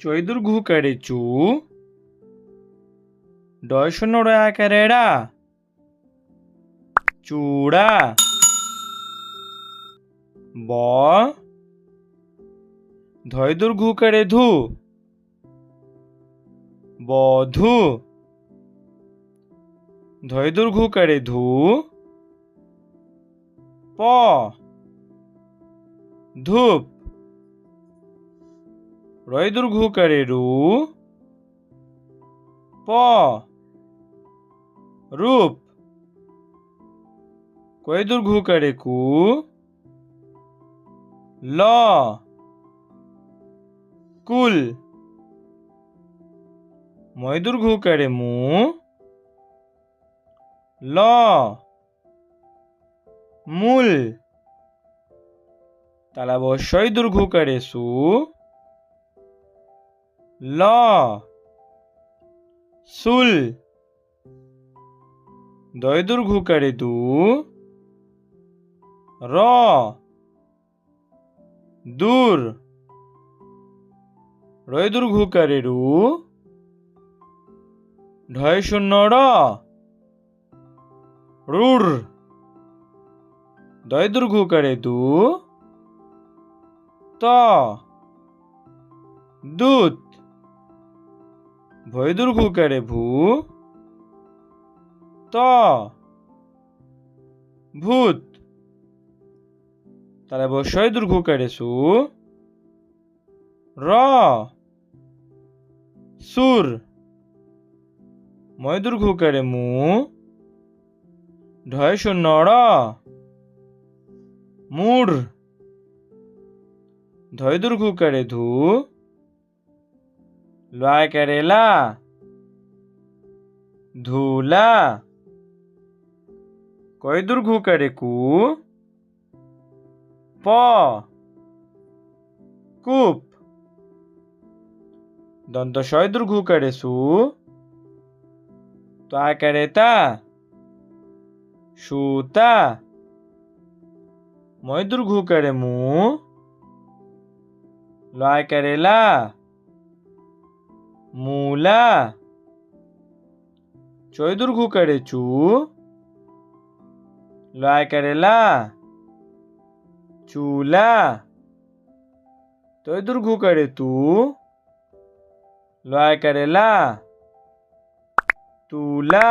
চৈদুর ঘু করে চু ডয় শূন্য রয়া করে রা চূড়া ব ধয়দুর ঘু করে ধু বধু ধয়দুর ঘু করে ধু প ধূপ রয়দুর ঘু রু প রূপ কয়দুর ঘু করে কু ল কুল ময়দুর ঘু করে মু ল মূল তাহলে অবশ্যই দুর্ঘু করে সু ল। সুল। দয় দুর্ঘুকারে দু র। দূর। রয় দুর্ঘু করে রু। ঢয় শূন্য রুর। দয় দুর্ঘু করে দু ত। দুধ ভয় দুর্ঘু করে ভূ, ত, ভূত। তাহলে অবশ্যই দুর্ঘু করে সু, র, সুর। ময় দুর্ঘু করে মু, ঢয় শূন্য র মূঢ় ধয় দুর্ঘু করে ধু লয় করেলা ধুলা কয় দুর্ঘু করে কু প কূপ দন্ত শয় দুর্ঘু করে সু তা করে তা সুতা ময় দুর্ঘু করে মু লয় করেলা চয় দুর্ঘু করে চু লয় করেলা চুলা তয় দুর্ঘু করে তু লয় করেলা তুলা